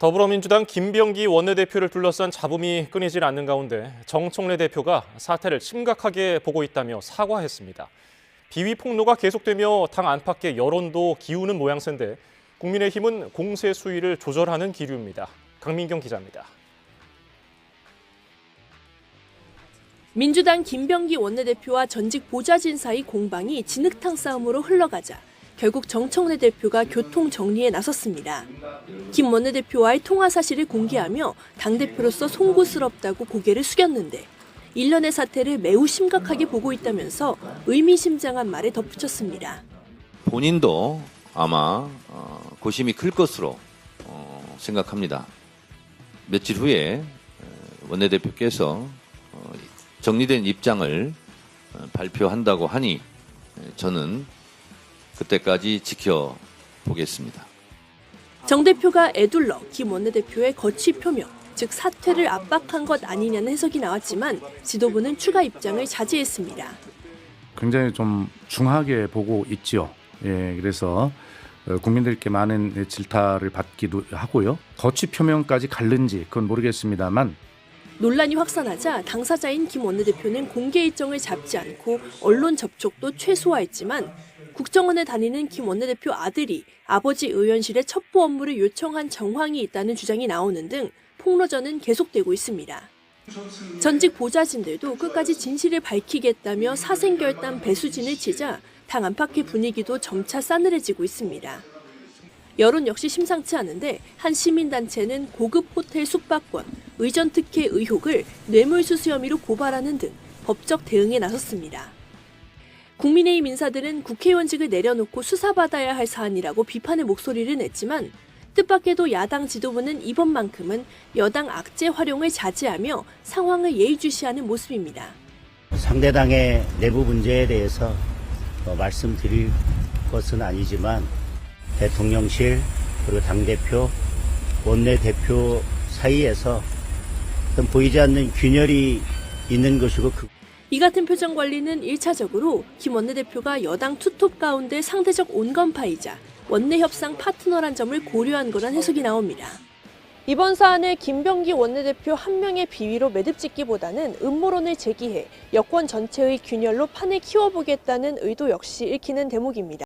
더불어민주당 김병기 원내대표를 둘러싼 잡음이 끊이질 않는 가운데 정청래 대표가 사태를 심각하게 보고 있다며 사과했습니다. 비위 폭로가 계속되며 당 안팎의 여론도 기우는 모양새인데 국민의힘은 공세 수위를 조절하는 기류입니다. 강민경 기자입니다. 민주당 김병기 원내대표와 전직 보좌진 사이 공방이 진흙탕 싸움으로 흘러가자 결국 정청래 대표가 교통 정리에 나섰습니다. 김 원내대표와의 통화 사실을 공개하며 당대표로서 송구스럽다고 고개를 숙였는데 일련의 사태를 매우 심각하게 보고 있다면서 의미심장한 말에 덧붙였습니다. 본인도 아마 어, 고심이 클 것으로 어, 생각합니다. 며칠 후에 어, 원내대표께서 어, 정리된 입장을 어, 발표한다고 하니 에, 저는 그때까지 지켜보겠습니다. 정 대표가 애둘러 김 원내대표의 거취 표명, 즉 사퇴를 압박한 것 아니냐는 해석이 나왔지만 지도부는 추가 입장을 자제했습니다. 굉장히 좀 중하게 보고 있지요. 예, 그래서 어, 국민들께 많은 질타를 받기도 하고요. 거취 표명까지 갈는지 그건 모르겠습니다만 논란이 확산하자 당사자인 김 원내대표는 공개 일정을 잡지 않고 언론 접촉도 최소화했지만 국정원에 다니는 김 원내대표 아들이 아버지 의원실에 첩보 업무를 요청한 정황이 있다는 주장이 나오는 등 폭로전은 계속되고 있습니다. 전직 보좌진들도 끝까지 진실을 밝히겠다며 사생결단 배수진을 치자 당 안팎의 분위기도 점차 싸늘해지고 있습니다. 여론 역시 심상치 않은데 한 시민단체는 고급 호텔 숙박권, 의전 특혜 의혹을 뇌물수수 혐의로 고발하는 등 법적 대응에 나섰습니다. 국민의힘 인사들은 국회의원직을 내려놓고 수사받아야 할 사안이라고 비판의 목소리를 냈지만 뜻밖에도 야당 지도부는 이번만큼은 여당 악재 활용을 자제하며 상황을 예의주시하는 모습입니다. 상대당의 내부 문제에 대해서 어, 말씀드릴 것은 아니지만 대통령실 그리고 당대표 원내대표 사이에서 어떤 보이지 않는 균열이 있는 것이고 그 이 같은 표정 관리는 1차적으로 김 원내대표가 여당 투톱 가운데 상대적 온건파이자 원내 협상 파트너란 점을 고려한 거란 해석이 나옵니다. 이번 사안을 김병기 원내대표 한 명의 비위로 매듭 짓기보다는 음모론을 제기해 여권 전체의 균열로 판을 키워보겠다는 의도 역시 읽히는 대목입니다.